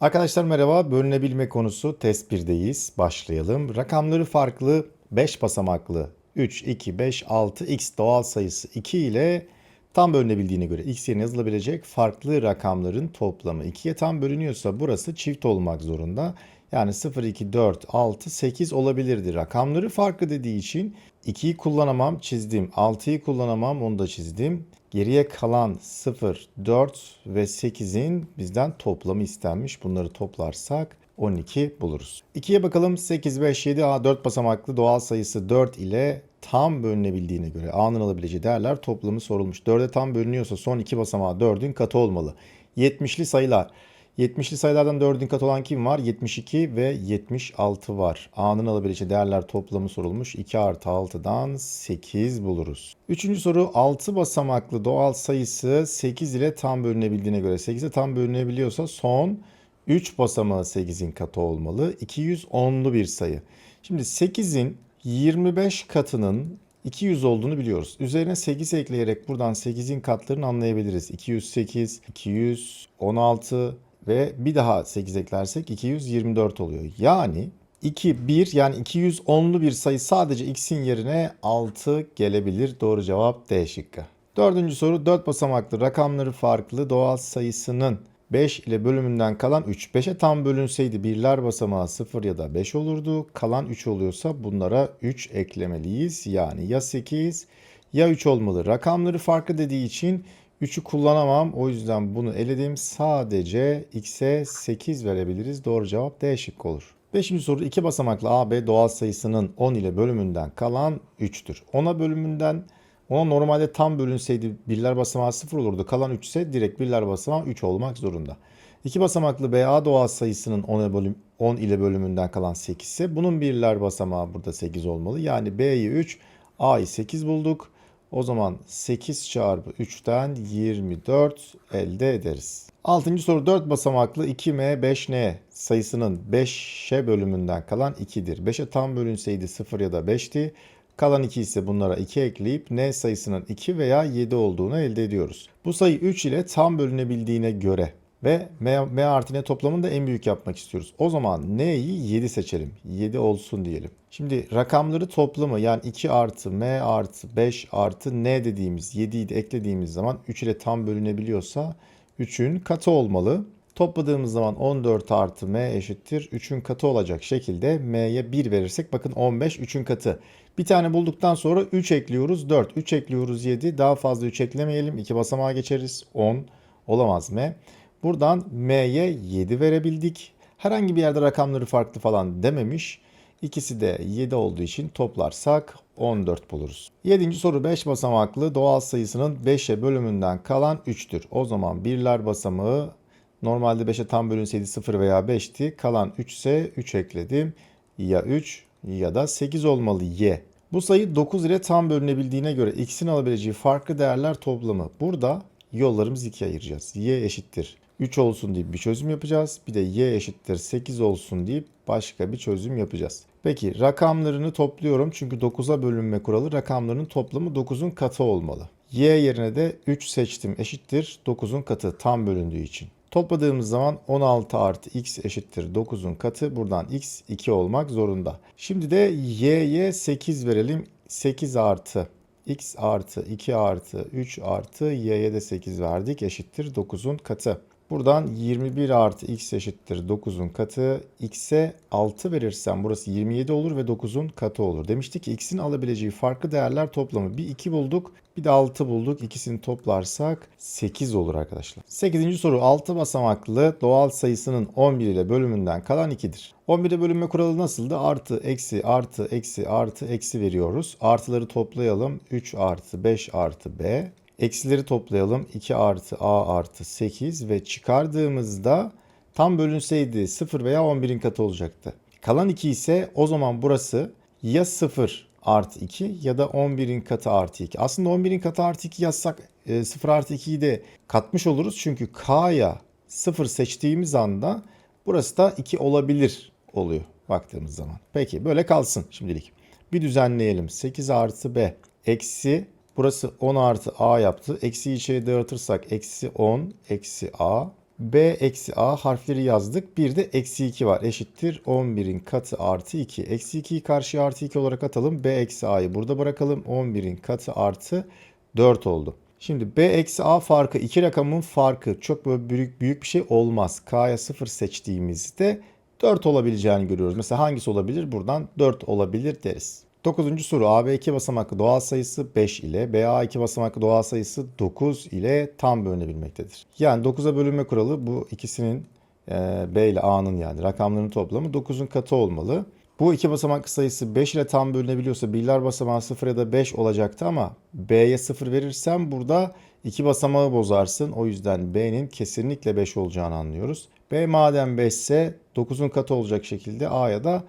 Arkadaşlar merhaba. Bölünebilme konusu test 1'deyiz. Başlayalım. Rakamları farklı 5 basamaklı 3, 2, 5, 6 x doğal sayısı 2 ile tam bölünebildiğine göre x yerine yazılabilecek farklı rakamların toplamı 2'ye tam bölünüyorsa burası çift olmak zorunda. Yani 0, 2, 4, 6, 8 olabilirdi. Rakamları farklı dediği için 2'yi kullanamam çizdim. 6'yı kullanamam onu da çizdim. Geriye kalan 0, 4 ve 8'in bizden toplamı istenmiş. Bunları toplarsak 12 buluruz. 2'ye bakalım 8, 5, 7, A 4 basamaklı doğal sayısı 4 ile tam bölünebildiğine göre A'nın alabileceği değerler toplamı sorulmuş. 4'e tam bölünüyorsa son iki basamağı 4'ün katı olmalı. 70'li sayılar. 70'li sayılardan 4'ün katı olan kim var? 72 ve 76 var. A'nın alabileceği değerler toplamı sorulmuş. 2 artı 6'dan 8 buluruz. Üçüncü soru 6 basamaklı doğal sayısı 8 ile tam bölünebildiğine göre 8'e tam bölünebiliyorsa son 3 basamağı 8'in katı olmalı. 210'lu bir sayı. Şimdi 8'in 25 katının 200 olduğunu biliyoruz. Üzerine 8 ekleyerek buradan 8'in katlarını anlayabiliriz. 208, 216 ve bir daha 8 eklersek 224 oluyor. Yani 2, 1 yani 210'lu bir sayı sadece x'in yerine 6 gelebilir. Doğru cevap D şıkkı. Dördüncü soru 4 basamaklı rakamları farklı doğal sayısının 5 ile bölümünden kalan 3. 5'e tam bölünseydi birler basamağı 0 ya da 5 olurdu. Kalan 3 oluyorsa bunlara 3 eklemeliyiz. Yani ya 8 ya 3 olmalı. Rakamları farklı dediği için 3'ü kullanamam. O yüzden bunu eledim. Sadece x'e 8 verebiliriz. Doğru cevap D şıkkı olur. Beşinci soru 2 basamaklı AB doğal sayısının 10 ile bölümünden kalan 3'tür. 10'a bölümünden ona normalde tam bölünseydi birler basamağı 0 olurdu. Kalan 3 ise direkt birler basamağı 3 olmak zorunda. 2 basamaklı BA doğal sayısının 10, bölüm, 10 ile bölümünden kalan 8 ise bunun birler basamağı burada 8 olmalı. Yani B'yi 3, A'yı 8 bulduk. O zaman 8 çarpı 3'ten 24 elde ederiz. Altıncı soru 4 basamaklı 2M 5N sayısının 5'e bölümünden kalan 2'dir. 5'e tam bölünseydi 0 ya da 5'ti. Kalan 2 ise bunlara 2 ekleyip n sayısının 2 veya 7 olduğunu elde ediyoruz. Bu sayı 3 ile tam bölünebildiğine göre ve m, m artı n toplamını da en büyük yapmak istiyoruz. O zaman n'yi 7 seçelim. 7 olsun diyelim. Şimdi rakamları toplamı yani 2 artı m artı 5 artı n dediğimiz 7'yi de eklediğimiz zaman 3 ile tam bölünebiliyorsa 3'ün katı olmalı. Topladığımız zaman 14 artı m eşittir 3'ün katı olacak şekilde m'ye 1 verirsek bakın 15 3'ün katı. Bir tane bulduktan sonra 3 ekliyoruz 4. 3 ekliyoruz 7. Daha fazla 3 eklemeyelim. 2 basamağa geçeriz. 10 olamaz m. Buradan m'ye 7 verebildik. Herhangi bir yerde rakamları farklı falan dememiş. İkisi de 7 olduğu için toplarsak 14 buluruz. 7. soru 5 basamaklı doğal sayısının 5'e bölümünden kalan 3'tür. O zaman birler basamağı normalde 5'e tam bölünseydi 0 veya 5'ti. Kalan 3 ise 3 ekledim. Ya 3 ya da 8 olmalı y. Bu sayı 9 ile tam bölünebildiğine göre x'in alabileceği farklı değerler toplamı. Burada yollarımızı ikiye ayıracağız. y eşittir 3 olsun deyip bir çözüm yapacağız. Bir de y eşittir 8 olsun deyip başka bir çözüm yapacağız. Peki rakamlarını topluyorum çünkü 9'a bölünme kuralı rakamların toplamı 9'un katı olmalı. y yerine de 3 seçtim eşittir 9'un katı tam bölündüğü için. Topladığımız zaman 16 artı x eşittir 9'un katı. Buradan x 2 olmak zorunda. Şimdi de y'ye 8 verelim. 8 artı x artı 2 artı 3 artı y'ye de 8 verdik eşittir 9'un katı. Buradan 21 artı x eşittir 9'un katı. X'e 6 verirsem burası 27 olur ve 9'un katı olur. Demiştik ki x'in alabileceği farklı değerler toplamı. Bir 2 bulduk bir de 6 bulduk. İkisini toplarsak 8 olur arkadaşlar. 8. soru 6 basamaklı doğal sayısının 11 ile bölümünden kalan 2'dir. 11'e bölünme kuralı nasıldı? Artı, eksi, artı, eksi, artı, eksi veriyoruz. Artıları toplayalım. 3 artı 5 artı b. Eksileri toplayalım. 2 artı a artı 8 ve çıkardığımızda tam bölünseydi 0 veya 11'in katı olacaktı. Kalan 2 ise o zaman burası ya 0 artı 2 ya da 11'in katı artı 2. Aslında 11'in katı artı 2 yazsak 0 artı 2'yi de katmış oluruz. Çünkü k'ya 0 seçtiğimiz anda burası da 2 olabilir oluyor baktığımız zaman. Peki böyle kalsın şimdilik. Bir düzenleyelim. 8 artı b eksi Burası 10 artı a yaptı. Eksi içeri dağıtırsak eksi 10 eksi a B eksi A harfleri yazdık. Bir de eksi 2 var. Eşittir 11'in katı artı 2. Eksi 2'yi karşıya artı 2 olarak atalım. B eksi A'yı burada bırakalım. 11'in katı artı 4 oldu. Şimdi B eksi A farkı iki rakamın farkı çok böyle büyük, büyük bir şey olmaz. K'ya 0 seçtiğimizde 4 olabileceğini görüyoruz. Mesela hangisi olabilir? Buradan 4 olabilir deriz. 9. soru AB 2 basamaklı doğal sayısı 5 ile BA 2 basamaklı doğal sayısı 9 ile tam bölünebilmektedir. Yani 9'a bölünme kuralı bu ikisinin e, B ile A'nın yani rakamlarının toplamı 9'un katı olmalı. Bu iki basamaklı sayısı 5 ile tam bölünebiliyorsa birler basamağı 0 ya da 5 olacaktı ama B'ye 0 verirsen burada iki basamağı bozarsın. O yüzden B'nin kesinlikle 5 olacağını anlıyoruz. B madem 5 ise 9'un katı olacak şekilde A'ya da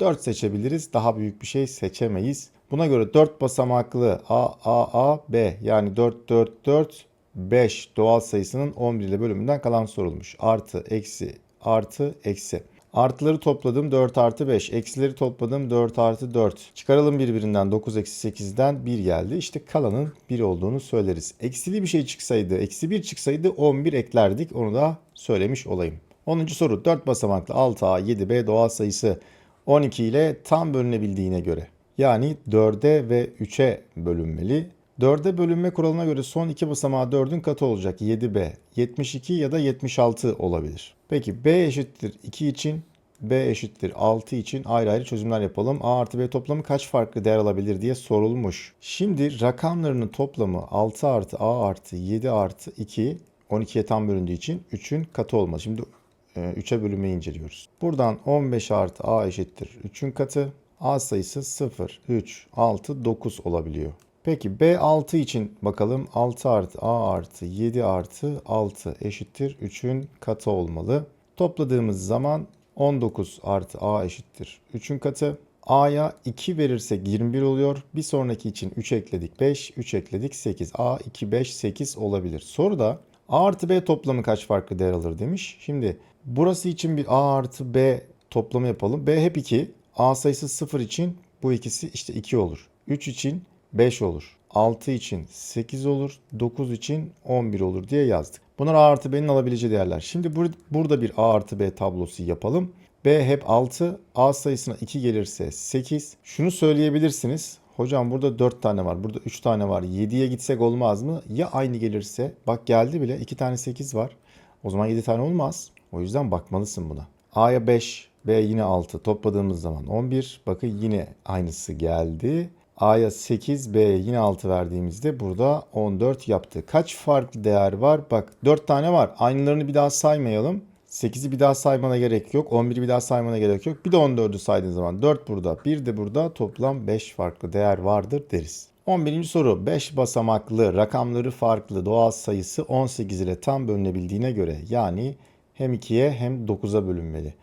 4 seçebiliriz. Daha büyük bir şey seçemeyiz. Buna göre 4 basamaklı A, A, A, B yani 4, 4, 4, 5 doğal sayısının 11 ile bölümünden kalan sorulmuş. Artı, eksi, artı, eksi. Artıları topladım 4 artı 5. Eksileri topladım 4 artı 4. Çıkaralım birbirinden 9 eksi 8'den 1 geldi. İşte kalanın 1 olduğunu söyleriz. Eksili bir şey çıksaydı, eksi 1 çıksaydı 11 eklerdik. Onu da söylemiş olayım. 10. soru 4 basamaklı 6A, 7B doğal sayısı 12 ile tam bölünebildiğine göre. Yani 4'e ve 3'e bölünmeli. 4'e bölünme kuralına göre son iki basamağı 4'ün katı olacak 7B. 72 ya da 76 olabilir. Peki B eşittir 2 için B eşittir 6 için ayrı ayrı çözümler yapalım. A artı B toplamı kaç farklı değer alabilir diye sorulmuş. Şimdi rakamlarının toplamı 6 artı A artı 7 artı 2 12'ye tam bölündüğü için 3'ün katı olmaz. Şimdi 3'e bölümü inceliyoruz. Buradan 15 artı A eşittir 3'ün katı. A sayısı 0, 3, 6, 9 olabiliyor. Peki B6 için bakalım 6 artı A artı 7 artı 6 eşittir 3'ün katı olmalı. Topladığımız zaman 19 artı A eşittir 3'ün katı. A'ya 2 verirsek 21 oluyor. Bir sonraki için 3 ekledik 5, 3 ekledik 8. A 2, 5, 8 olabilir. Soruda A artı B toplamı kaç farklı değer alır demiş. Şimdi burası için bir A artı B toplamı yapalım. B hep 2. A sayısı 0 için bu ikisi işte 2 olur. 3 için 5 olur. 6 için 8 olur. 9 için 11 olur diye yazdık. Bunlar A artı B'nin alabileceği değerler. Şimdi bur burada bir A artı B tablosu yapalım. B hep 6. A sayısına 2 gelirse 8. Şunu söyleyebilirsiniz. Hocam burada 4 tane var. Burada 3 tane var. 7'ye gitsek olmaz mı? Ya aynı gelirse? Bak geldi bile. 2 tane 8 var. O zaman 7 tane olmaz. O yüzden bakmalısın buna. A'ya 5, B yine 6. Topladığımız zaman 11. Bakın yine aynısı geldi. A'ya 8, B'ye yine 6 verdiğimizde burada 14 yaptı. Kaç farklı değer var? Bak 4 tane var. Aynılarını bir daha saymayalım. 8'i bir daha saymana gerek yok. 11'i bir daha saymana gerek yok. Bir de 14'ü saydığın zaman 4 burada, 1 de burada toplam 5 farklı değer vardır deriz. 11. soru 5 basamaklı rakamları farklı doğal sayısı 18 ile tam bölünebildiğine göre yani hem 2'ye hem 9'a bölünmeli.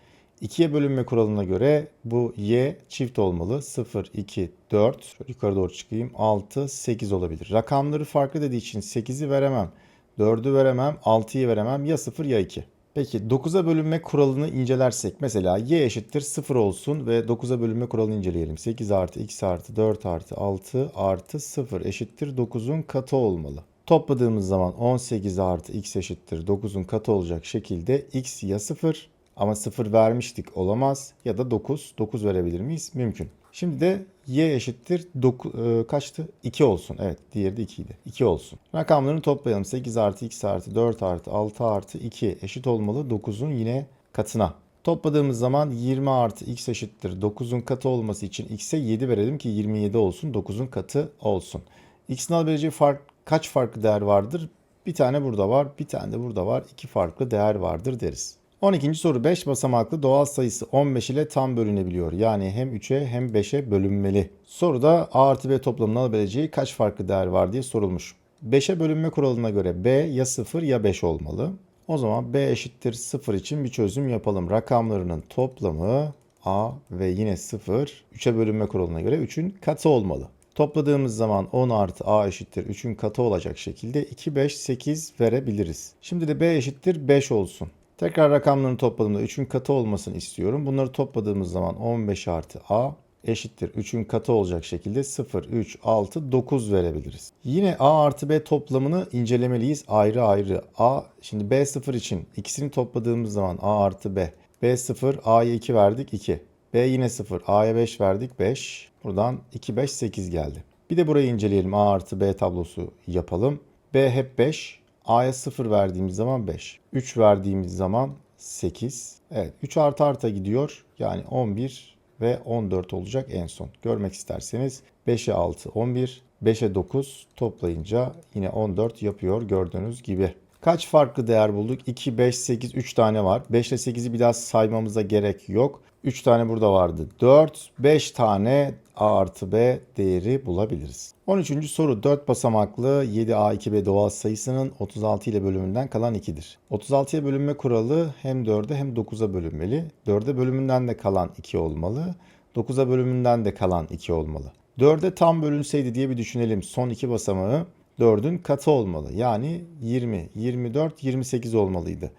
2'ye bölünme kuralına göre bu y çift olmalı. 0, 2, 4. Şöyle yukarı doğru çıkayım. 6, 8 olabilir. Rakamları farklı dediği için 8'i veremem. 4'ü veremem. 6'yı veremem. Ya 0 ya 2. Peki 9'a bölünme kuralını incelersek mesela y eşittir 0 olsun ve 9'a bölünme kuralını inceleyelim. 8 artı x artı 4 artı 6 artı 0 eşittir 9'un katı olmalı. Topladığımız zaman 18 artı x eşittir 9'un katı olacak şekilde x ya 0 ama 0 vermiştik olamaz ya da 9. 9 verebilir miyiz? Mümkün. Şimdi de y eşittir 9, e, kaçtı? 2 olsun. Evet diğeri de 2 idi. 2 olsun. Rakamlarını toplayalım. 8 artı x artı 4 artı 6 artı 2 eşit olmalı 9'un yine katına. Topladığımız zaman 20 artı x eşittir 9'un katı olması için x'e 7 verelim ki 27 olsun 9'un katı olsun. x'in alabileceği fark, kaç farklı değer vardır? Bir tane burada var, bir tane de burada var. İki farklı değer vardır deriz. 12. soru 5 basamaklı doğal sayısı 15 ile tam bölünebiliyor. Yani hem 3'e hem 5'e bölünmeli. Soruda A artı B toplamının alabileceği kaç farklı değer var diye sorulmuş. 5'e bölünme kuralına göre B ya 0 ya 5 olmalı. O zaman B eşittir 0 için bir çözüm yapalım. Rakamlarının toplamı A ve yine 0 3'e bölünme kuralına göre 3'ün katı olmalı. Topladığımız zaman 10 artı A eşittir 3'ün katı olacak şekilde 2, 5, 8 verebiliriz. Şimdi de B eşittir 5 olsun. Tekrar rakamlarını topladığımda 3'ün katı olmasını istiyorum. Bunları topladığımız zaman 15 artı A eşittir 3'ün katı olacak şekilde 0, 3, 6, 9 verebiliriz. Yine A artı B toplamını incelemeliyiz ayrı ayrı. A şimdi B0 için ikisini topladığımız zaman A artı B. B0 A'ya 2 verdik 2. B yine 0 A'ya 5 verdik 5. Buradan 2, 5, 8 geldi. Bir de burayı inceleyelim. A artı B tablosu yapalım. B hep 5. A'ya 0 verdiğimiz zaman 5. 3 verdiğimiz zaman 8. Evet 3 artı arta gidiyor. Yani 11 ve 14 olacak en son. Görmek isterseniz 5'e 6 11, 5'e 9 toplayınca yine 14 yapıyor gördüğünüz gibi. Kaç farklı değer bulduk? 2, 5, 8, 3 tane var. 5 ile 8'i bir daha saymamıza gerek yok. 3 tane burada vardı. 4, 5 tane A artı B değeri bulabiliriz. 13. soru 4 basamaklı 7A2B doğal sayısının 36 ile bölümünden kalan 2'dir. 36'ya bölünme kuralı hem 4'e hem 9'a bölünmeli. 4'e bölümünden de kalan 2 olmalı. 9'a bölümünden de kalan 2 olmalı. 4'e tam bölünseydi diye bir düşünelim. Son iki basamağı 4'ün katı olmalı. Yani 20, 24, 28 olmalıydı.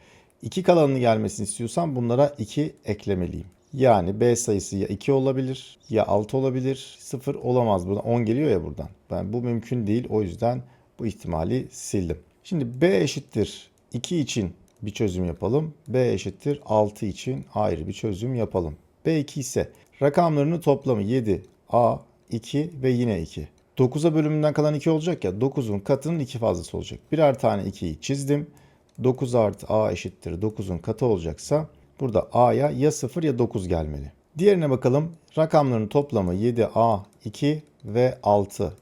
2 kalanını gelmesini istiyorsam bunlara 2 eklemeliyim. Yani B sayısı ya 2 olabilir ya 6 olabilir. 0 olamaz. Buradan 10 geliyor ya buradan. Ben bu mümkün değil. O yüzden bu ihtimali sildim. Şimdi B eşittir 2 için bir çözüm yapalım. B eşittir 6 için ayrı bir çözüm yapalım. B2 ise rakamlarının toplamı 7, A, 2 ve yine 2. 9'a bölümünden kalan 2 olacak ya 9'un katının 2 fazlası olacak. Birer tane 2'yi çizdim. 9 artı A eşittir 9'un katı olacaksa burada A'ya ya 0 ya 9 gelmeli. Diğerine bakalım. Rakamların toplamı 7A, 2 ve 6.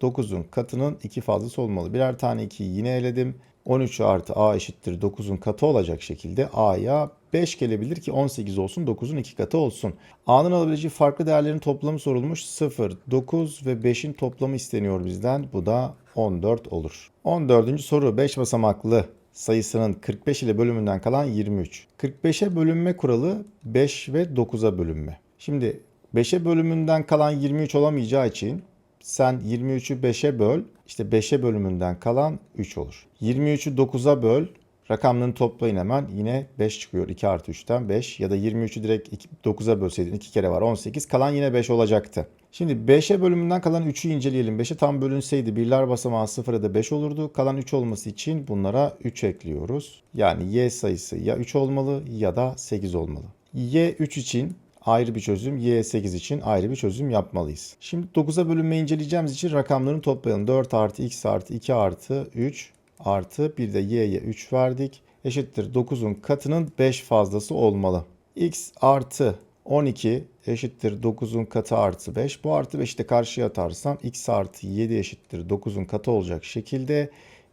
9'un katının 2 fazlası olmalı. Birer tane 2'yi yine eledim. 13 artı A eşittir 9'un katı olacak şekilde A'ya 5 gelebilir ki 18 olsun 9'un 2 katı olsun. A'nın alabileceği farklı değerlerin toplamı sorulmuş. 0, 9 ve 5'in toplamı isteniyor bizden. Bu da 14 olur. 14. soru 5 basamaklı sayısının 45 ile bölümünden kalan 23. 45'e bölünme kuralı 5 ve 9'a bölünme. Şimdi 5'e bölümünden kalan 23 olamayacağı için sen 23'ü 5'e böl. İşte 5'e bölümünden kalan 3 olur. 23'ü 9'a böl. Rakamlarını toplayın hemen. Yine 5 çıkıyor. 2 artı 3'ten 5. Ya da 23'ü direkt 9'a bölseydin 2 kere var 18. Kalan yine 5 olacaktı. Şimdi 5'e bölümünden kalan 3'ü inceleyelim. 5'e tam bölünseydi birler basamağı 0 ya da 5 olurdu. Kalan 3 olması için bunlara 3 ekliyoruz. Yani y sayısı ya 3 olmalı ya da 8 olmalı. y 3 için ayrı bir çözüm, y 8 için ayrı bir çözüm yapmalıyız. Şimdi 9'a bölünmeyi inceleyeceğimiz için rakamlarını toplayalım. 4 artı x artı 2 artı 3 artı bir de y'ye 3 verdik. Eşittir 9'un katının 5 fazlası olmalı. x artı 12 eşittir 9'un katı artı 5. Bu artı 5'i de karşıya atarsam x artı 7 eşittir 9'un katı olacak şekilde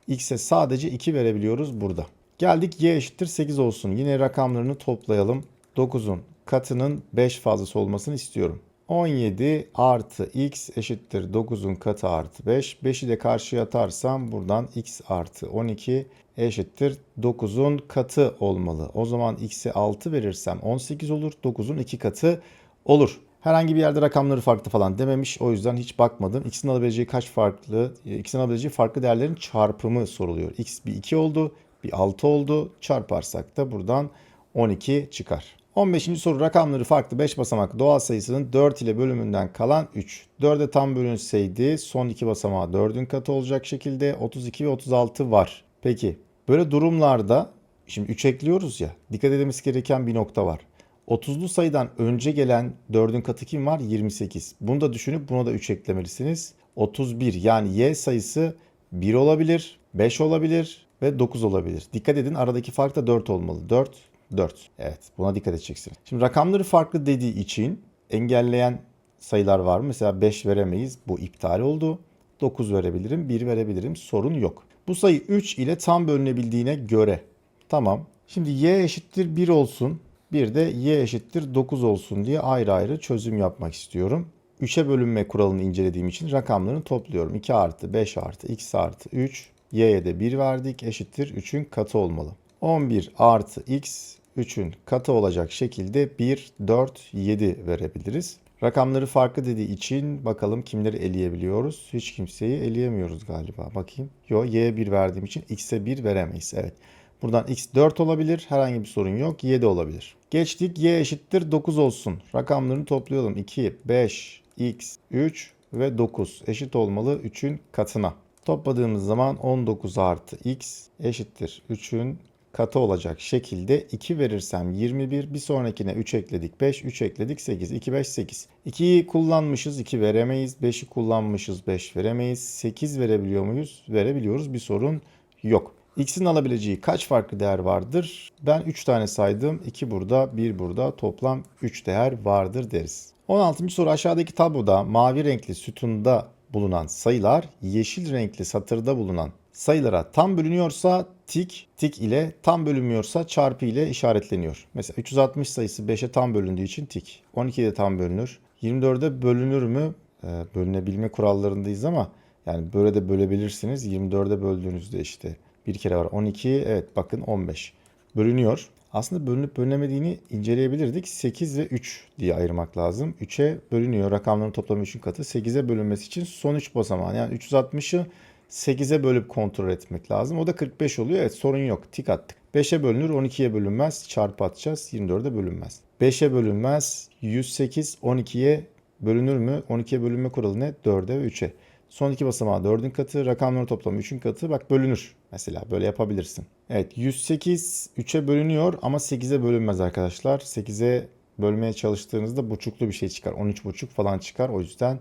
x'e sadece 2 verebiliyoruz burada. Geldik y eşittir 8 olsun. Yine rakamlarını toplayalım. 9'un katının 5 fazlası olmasını istiyorum. 17 artı x eşittir 9'un katı artı 5. 5'i de karşıya atarsam buradan x artı 12 eşittir 9'un katı olmalı. O zaman x'e 6 verirsem 18 olur. 9'un 2 katı olur. Herhangi bir yerde rakamları farklı falan dememiş. O yüzden hiç bakmadım. X'in alabileceği kaç farklı, X'in alabileceği farklı değerlerin çarpımı soruluyor. X bir 2 oldu, bir 6 oldu. Çarparsak da buradan 12 çıkar. 15. soru rakamları farklı 5 basamak doğal sayısının 4 ile bölümünden kalan 3. 4'e tam bölünseydi son 2 basamağı 4'ün katı olacak şekilde 32 ve 36 var. Peki böyle durumlarda şimdi 3 ekliyoruz ya dikkat edilmesi gereken bir nokta var. 30'lu sayıdan önce gelen 4'ün katı kim var? 28. Bunu da düşünüp buna da 3 eklemelisiniz. 31 yani y sayısı 1 olabilir, 5 olabilir ve 9 olabilir. Dikkat edin aradaki fark da 4 olmalı. 4, 4. Evet buna dikkat edeceksin. Şimdi rakamları farklı dediği için engelleyen sayılar var mı? Mesela 5 veremeyiz. Bu iptal oldu. 9 verebilirim, 1 verebilirim. Sorun yok. Bu sayı 3 ile tam bölünebildiğine göre. Tamam. Şimdi y eşittir 1 olsun. Bir de y eşittir 9 olsun diye ayrı ayrı çözüm yapmak istiyorum. 3'e bölünme kuralını incelediğim için rakamlarını topluyorum. 2 artı 5 artı x artı 3. y'ye de 1 verdik eşittir 3'ün katı olmalı. 11 artı x 3'ün katı olacak şekilde 1, 4, 7 verebiliriz. Rakamları farklı dediği için bakalım kimleri eleyebiliyoruz. Hiç kimseyi eleyemiyoruz galiba. Bakayım. Yo y'ye 1 verdiğim için x'e 1 veremeyiz. Evet. Buradan x 4 olabilir. Herhangi bir sorun yok. 7 olabilir. Geçtik y eşittir 9 olsun. Rakamlarını toplayalım. 2, 5, x, 3 ve 9 eşit olmalı 3'ün katına. Topladığımız zaman 19 artı x eşittir 3'ün katı olacak şekilde 2 verirsem 21 bir sonrakine 3 ekledik 5 3 ekledik 8 2 5 8 2'yi kullanmışız 2 veremeyiz 5'i kullanmışız 5 veremeyiz 8 verebiliyor muyuz verebiliyoruz bir sorun yok. X'in alabileceği kaç farklı değer vardır? Ben 3 tane saydım. 2 burada, 1 burada. Toplam 3 değer vardır deriz. 16. soru aşağıdaki tabloda mavi renkli sütunda bulunan sayılar yeşil renkli satırda bulunan sayılara tam bölünüyorsa tik, tik ile tam bölünmüyorsa çarpı ile işaretleniyor. Mesela 360 sayısı 5'e tam bölündüğü için tik. 12'ye de tam bölünür. 24'e bölünür mü? Ee, bölünebilme kurallarındayız ama yani böyle de bölebilirsiniz. 24'e böldüğünüzde işte bir kere var. 12 evet bakın 15. Bölünüyor. Aslında bölünüp bölünemediğini inceleyebilirdik. 8 ve 3 diye ayırmak lazım. 3'e bölünüyor. Rakamların toplamı 3'ün katı. 8'e bölünmesi için son 3 basamağı. Yani 360'ı 8'e bölüp kontrol etmek lazım. O da 45 oluyor. Evet sorun yok. Tik attık. 5'e bölünür 12'ye bölünmez. Çarpı atacağız. 24'e bölünmez. 5'e bölünmez. 108 12'ye bölünür mü? 12'ye bölünme kuralı ne? 4'e ve 3'e. Son iki basamağı 4'ün katı, rakamların toplamı 3'ün katı. Bak bölünür. Mesela böyle yapabilirsin. Evet 108 3'e bölünüyor ama 8'e bölünmez arkadaşlar. 8'e bölmeye çalıştığınızda buçuklu bir şey çıkar. 13 buçuk falan çıkar. O yüzden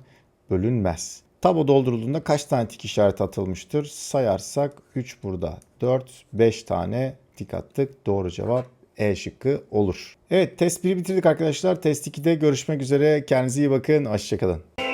bölünmez. Tablo doldurulduğunda kaç tane tik işareti atılmıştır? Sayarsak 3 burada, 4, 5 tane tik attık. Doğru cevap E şıkkı olur. Evet test 1'i bitirdik arkadaşlar. Test 2'de görüşmek üzere. Kendinize iyi bakın. Hoşçakalın.